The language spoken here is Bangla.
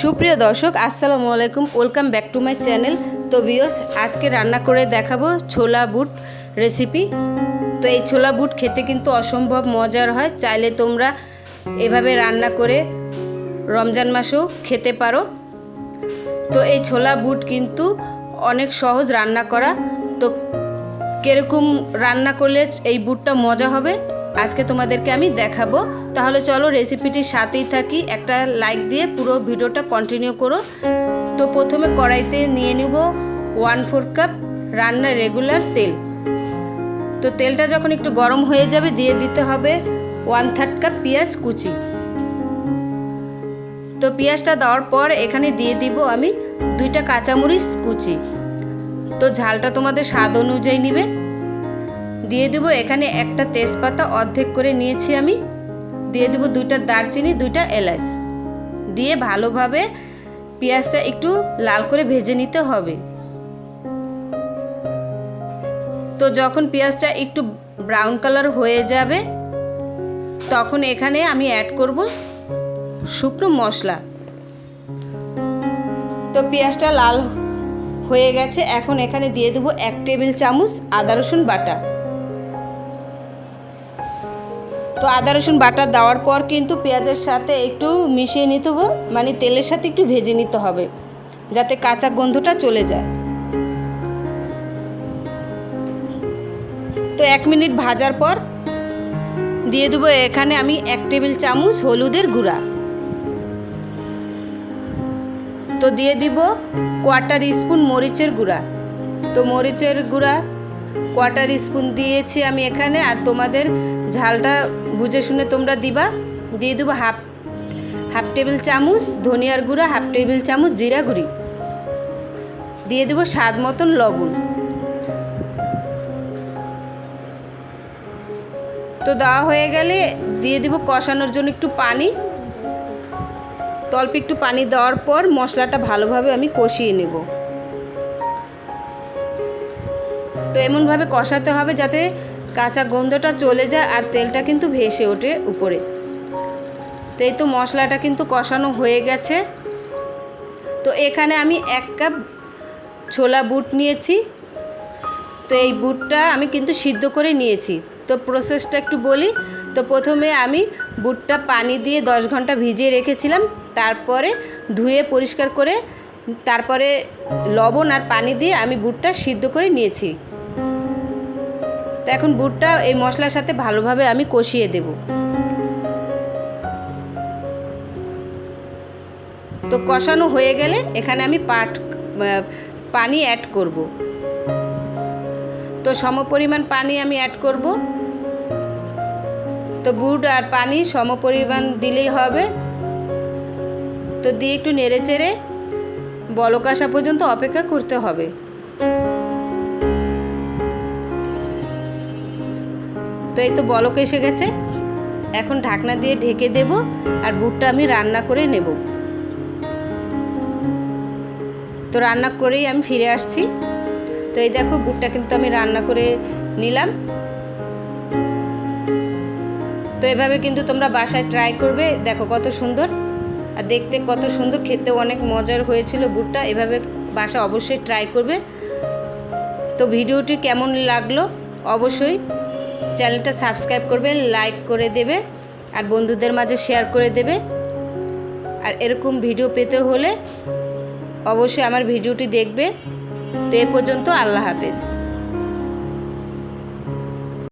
সুপ্রিয় দর্শক, আসসালামু আলাইকুম। Welcome back to my channel তো বিয়স আজকে রান্না করে দেখাবো ছোলা বুট রেসিপি তো এই ছোলা বুট খেতে কিন্তু অসম্ভব মজার হয়। চাইলে তোমরা এভাবে রান্না করে রমজান মাসেও খেতে পারো। তো এই ছোলা বুট কিন্তু অনেক সহজ রান্না করা। তো কীরকম রান্না করলে এই বুটটা মজা হবে? আজকে তোমাদেরকে আমি দেখাবো। তাহলে চলো রেসিপিটির সাথেই থাকি। একটা লাইক দিয়ে পুরো ভিডিওটা কন্টিনিউ করো। তো প্রথমে কড়াইতে নিয়ে নিব ওয়ান ফোর কাপ রান্নার রেগুলার তেল। তো তেলটা যখন একটু গরম হয়ে যাবে, দিয়ে দিতে হবে ওয়ান থার্ড কাপ পেঁয়াজ কুচি। তো পেঁয়াজটা দেওয়ার পর এখানে দিয়ে দিব আমি দুইটা কাঁচামরিচ কুচি। তো ঝালটা তোমাদের স্বাদ অনুযায়ী নিবে। দিয়ে দেবো এখানে একটা তেজপাতা অর্ধেক করে নিয়েছি আমি। দিয়ে দেবো দুইটা দারচিনি, দুইটা এলাচ। দিয়ে ভালোভাবে পেঁয়াজটা একটু লাল করে ভেজে নিতে হবে। তো যখন পেঁয়াজটা একটু ব্রাউন কালার হয়ে যাবে, তখন এখানে আমি অ্যাড করব শুকনো মশলা। তো পেঁয়াজটা লাল হয়ে গেছে, এখন এখানে দিয়ে দেবো এক টেবিল চামচ আদা রসুন বাটা। তো আদা, রসুন বাটা দেওয়ার পর কিন্তু পেঁয়াজের সাথে একটু মিশিয়ে নিতে হবে। মানে তেলের সাথে একটু ভেজে নিতে হবে, যাতে কাঁচা গন্ধটা চলে যায়। তো এক মিনিট ভাজার পর দিয়ে দেবো এখানে আমি এক টেবিল চামচ হলুদের গুঁড়া। তো দিয়ে দিব কোয়ার্টার স্পুন মরিচের গুঁড়া। তো মরিচের গুঁড়া কোয়ার্টার স্পুন দিয়েছি আমি এখানে, আর তোমাদের ঝালটা বুঝে শুনে তোমরা দিবা। দিয়ে দেবো হাফ হাফ টেবিল চামচ ধনিয়ার গুঁড়া, হাফ টেবিল চামচ জিরা গুঁড়ি। দিয়ে দেবো স্বাদ মতন লবণ। তো দেওয়া হয়ে গেলে দিয়ে দেবো কষানোর জন্য একটু পানি। তো একটু পানি দেওয়ার পর মশলাটা ভালোভাবে আমি কষিয়ে নেব। তো এমনভাবে কষাতে হবে যাতে কাঁচা গন্ধটা চলে যায় আর তেলটা কিন্তু ভেসে ওঠে উপরে। তো এই তো মশলাটা কিন্তু কষানো হয়ে গেছে। তো এখানে আমি এক কাপ ছোলা বুট নিয়েছি। তো এই বুটটা আমি কিন্তু সিদ্ধ করে নিয়েছি। তো প্রসেসটা একটু বলি। তো প্রথমে আমি বুটটা পানি দিয়ে দশ ঘণ্টা ভিজিয়ে রেখেছিলাম। তারপরে ধুয়ে পরিষ্কার করে তারপরে লবণ আর পানি দিয়ে আমি বুটটা সিদ্ধ করে নিয়েছি। তো এখন বুটটা এই মশলার সাথে ভালোভাবে আমি কষিয়ে দেব। তো কষানো হয়ে গেলে এখানে আমি পাট পানি অ্যাড করব। তো সম পরিমাণ পানি আমি অ্যাড করব। তো বুট আর পানি সম পরিমাণ দিলেই হবে। তো দিয়ে একটু নেড়ে চেড়ে বলক আসা পর্যন্ত অপেক্ষা করতে হবে। তো এই তো বলক এসে গেছে। এখন ঢাকনা দিয়ে ঢেকে দেব আর বুটটা আমি রান্না করে নেব। তো রান্না করেই আমি ফিরে আসছি। তো এই দেখো বুটটা কিন্তু আমি রান্না করে নিলাম। তো এভাবে কিন্তু তোমরা বাসায় ট্রাই করবে। দেখো কত সুন্দর। আর দেখতে কত সুন্দর খেতে অনেক মজার হয়েছিল বুটটা। এভাবে বাসা অবশ্যই ট্রাই করবে। তো ভিডিওটি কেমন লাগল? অবশ্যই চ্যানেলটা সাবস্ক্রাইব করবে, লাইক করে দেবে আর বন্ধুদের মাঝে শেয়ার করে দেবে। আর এরকম ভিডিও পেতে হলে অবশ্যই আমার ভিডিওটি দেখবে। তো এ পর্যন্ত আল্লাহ হাফেজ।